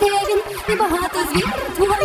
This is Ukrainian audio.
Де він небагато звір твоє.